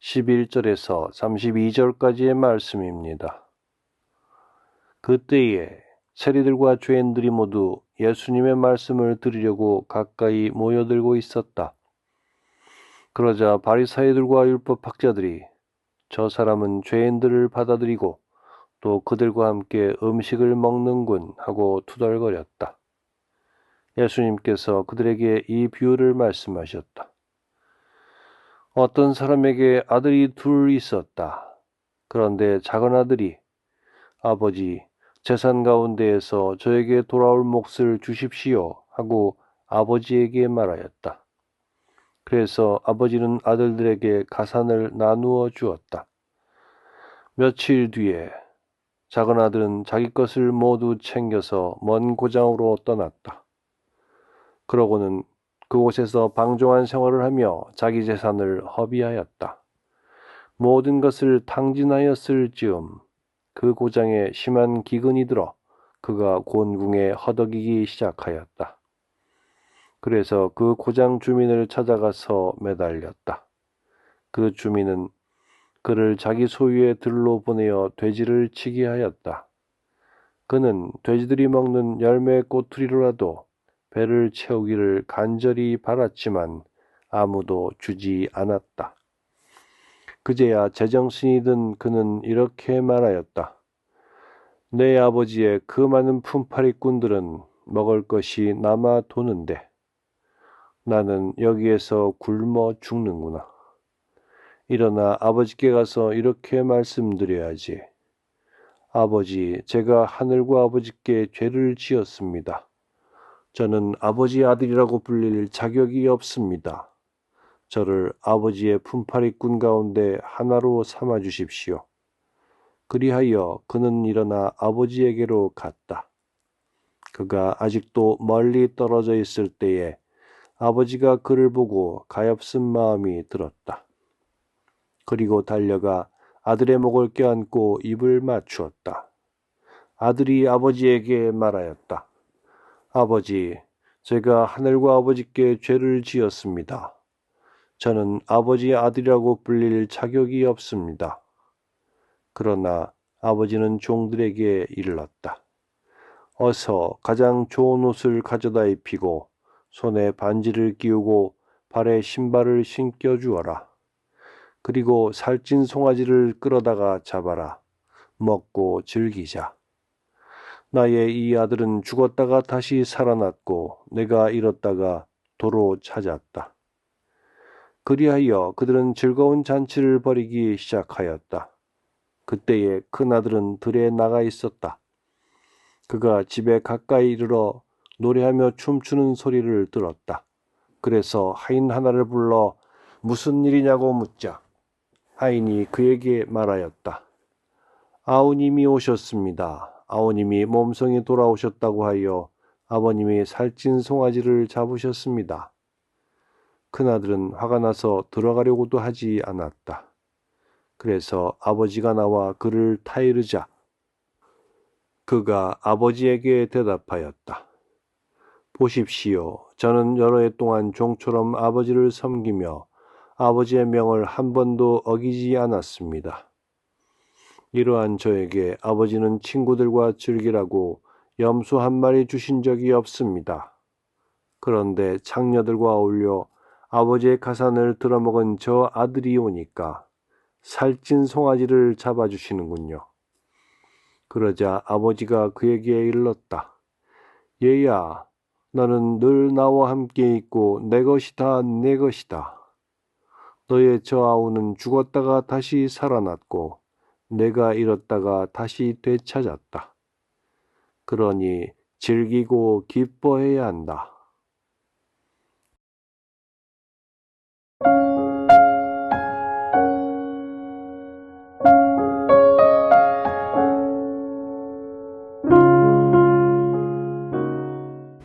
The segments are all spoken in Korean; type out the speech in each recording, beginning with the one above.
11절에서 32절까지의 말씀입니다. 그때에 세리들과 죄인들이 모두 예수님의 말씀을 들으려고 가까이 모여들고 있었다. 그러자 바리사이들과 율법 학자들이 저 사람은 죄인들을 받아들이고 또 그들과 함께 음식을 먹는군 하고 투덜거렸다. 예수님께서 그들에게 이 비유를 말씀하셨다. 어떤 사람에게 아들이 둘 있었다. 그런데 작은 아들이 아버지 재산 가운데에서 저에게 돌아올 몫을 주십시오 하고 아버지에게 말하였다. 그래서 아버지는 아들들에게 가산을 나누어 주었다. 며칠 뒤에 작은 아들은 자기 것을 모두 챙겨서 먼 고장으로 떠났다. 그러고는 그곳에서 방종한 생활을 하며 자기 재산을 허비하였다. 모든 것을 탕진하였을 즈음 그 고장에 심한 기근이 들어 그가 곤궁에 허덕이기 시작하였다. 그래서 그 고장 주민을 찾아가서 매달렸다. 그 주민은 그를 자기 소유의 들로 보내어 돼지를 치게 하였다. 그는 돼지들이 먹는 열매 꼬투리로라도 배를 채우기를 간절히 바랐지만 아무도 주지 않았다. 그제야 제정신이 든 그는 이렇게 말하였다. 내 아버지의 그 많은 품팔이꾼들은 먹을 것이 남아 도는데 나는 여기에서 굶어 죽는구나. 일어나 아버지께 가서 이렇게 말씀드려야지. 아버지, 제가 하늘과 아버지께 죄를 지었습니다. 저는 아버지 아들이라고 불릴 자격이 없습니다. 저를 아버지의 품팔이꾼 가운데 하나로 삼아 주십시오. 그리하여 그는 일어나 아버지에게로 갔다. 그가 아직도 멀리 떨어져 있을 때에 아버지가 그를 보고 가엾은 마음이 들었다. 그리고 달려가 아들의 목을 껴안고 입을 맞추었다. 아들이 아버지에게 말하였다. 아버지, 제가 하늘과 아버지께 죄를 지었습니다. 저는 아버지의 아들이라고 불릴 자격이 없습니다. 그러나 아버지는 종들에게 일렀다. 어서 가장 좋은 옷을 가져다 입히고 손에 반지를 끼우고 발에 신발을 신겨 주어라. 그리고 살찐 송아지를 끌어다가 잡아라. 먹고 즐기자. 나의 이 아들은 죽었다가 다시 살아났고 내가 잃었다가 도로 찾았다. 그리하여 그들은 즐거운 잔치를 벌이기 시작하였다. 그때에 큰 아들은 들에 나가 있었다. 그가 집에 가까이 이르러 노래하며 춤추는 소리를 들었다. 그래서 하인 하나를 불러 무슨 일이냐고 묻자 하인이 그에게 말하였다. 아우님이 오셨습니다. 아우님이 몸성이 돌아오셨다고 하여 아버님이 살찐 송아지를 잡으셨습니다. 큰아들은 화가 나서 들어가려고도 하지 않았다. 그래서 아버지가 나와 그를 타이르자 그가 아버지에게 대답하였다. 보십시오. 저는 여러 해 동안 종처럼 아버지를 섬기며 아버지의 명을 한 번도 어기지 않았습니다. 이러한 저에게 아버지는 친구들과 즐기라고 염소 한 마리 주신 적이 없습니다. 그런데 창녀들과 어울려 아버지의 가산을 들어먹은 저 아들이 오니까 살찐 송아지를 잡아주시는군요. 그러자 아버지가 그에게 일렀다. 얘야, 너는 늘 나와 함께 있고 내 것이다, 내 것이다. 너의 저 아우는 죽었다가 다시 살아났고 내가 잃었다가 다시 되찾았다. 그러니 즐기고 기뻐해야 한다.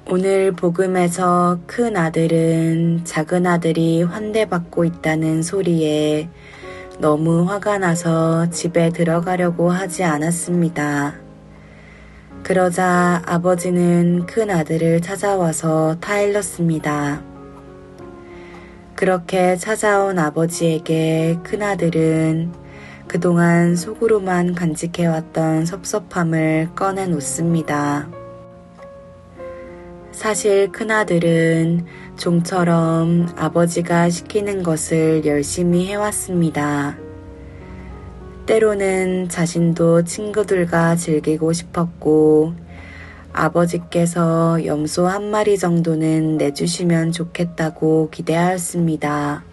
오늘 복음에서 큰 아들은 작은 아들이 환대받고 있다는 소리에 너무 화가 나서 집에 들어가려고 하지 않았습니다. 그러자 아버지는 큰 아들을 찾아와서 타일렀습니다. 그렇게 찾아온 아버지에게 큰 아들은 그동안 속으로만 간직해왔던 섭섭함을 꺼내 놓습니다. 사실 큰아들은 종처럼 아버지가 시키는 것을 열심히 해왔습니다. 때로는 자신도 친구들과 즐기고 싶었고, 아버지께서 염소 한 마리 정도는 내주시면 좋겠다고 기대하였습니다.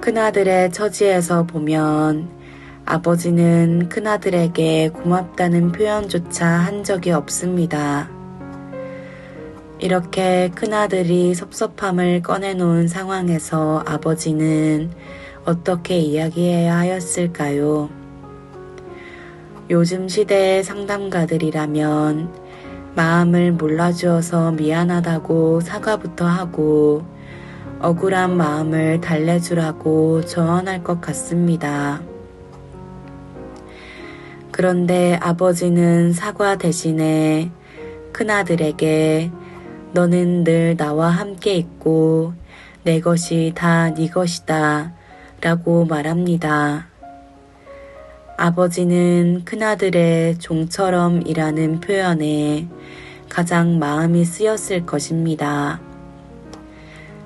큰아들의 처지에서 보면 아버지는 큰아들에게 고맙다는 표현조차 한 적이 없습니다. 이렇게 큰아들이 섭섭함을 꺼내놓은 상황에서 아버지는 어떻게 이야기해야 하였을까요? 요즘 시대의 상담가들이라면 마음을 몰라주어서 미안하다고 사과부터 하고 억울한 마음을 달래주라고 조언할 것 같습니다. 그런데 아버지는 사과 대신에 큰아들에게 너는 늘 나와 함께 있고 내 것이 다 네 것이다 라고 말합니다. 아버지는 큰아들의 종처럼 일하는 표현에 가장 마음이 쓰였을 것입니다.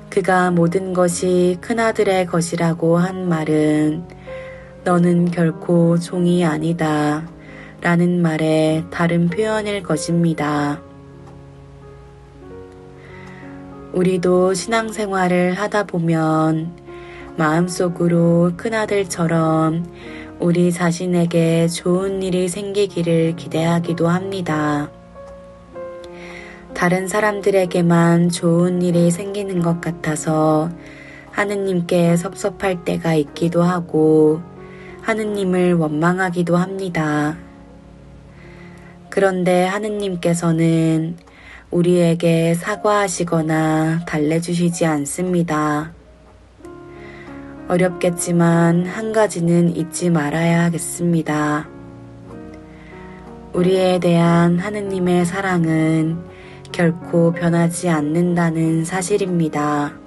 그가 모든 것이 큰아들의 것이라고 한 말은 너는 결코 종이 아니다 라는 말의 다른 표현일 것입니다. 우리도 신앙생활을 하다 보면 마음속으로 큰아들처럼 우리 자신에게 좋은 일이 생기기를 기대하기도 합니다. 다른 사람들에게만 좋은 일이 생기는 것 같아서 하느님께 섭섭할 때가 있기도 하고 하느님을 원망하기도 합니다. 그런데 하느님께서는 우리에게 사과하시거나 달래주시지 않습니다. 어렵겠지만 한 가지는 잊지 말아야 하겠습니다. 우리에 대한 하느님의 사랑은 결코 변하지 않는다는 사실입니다.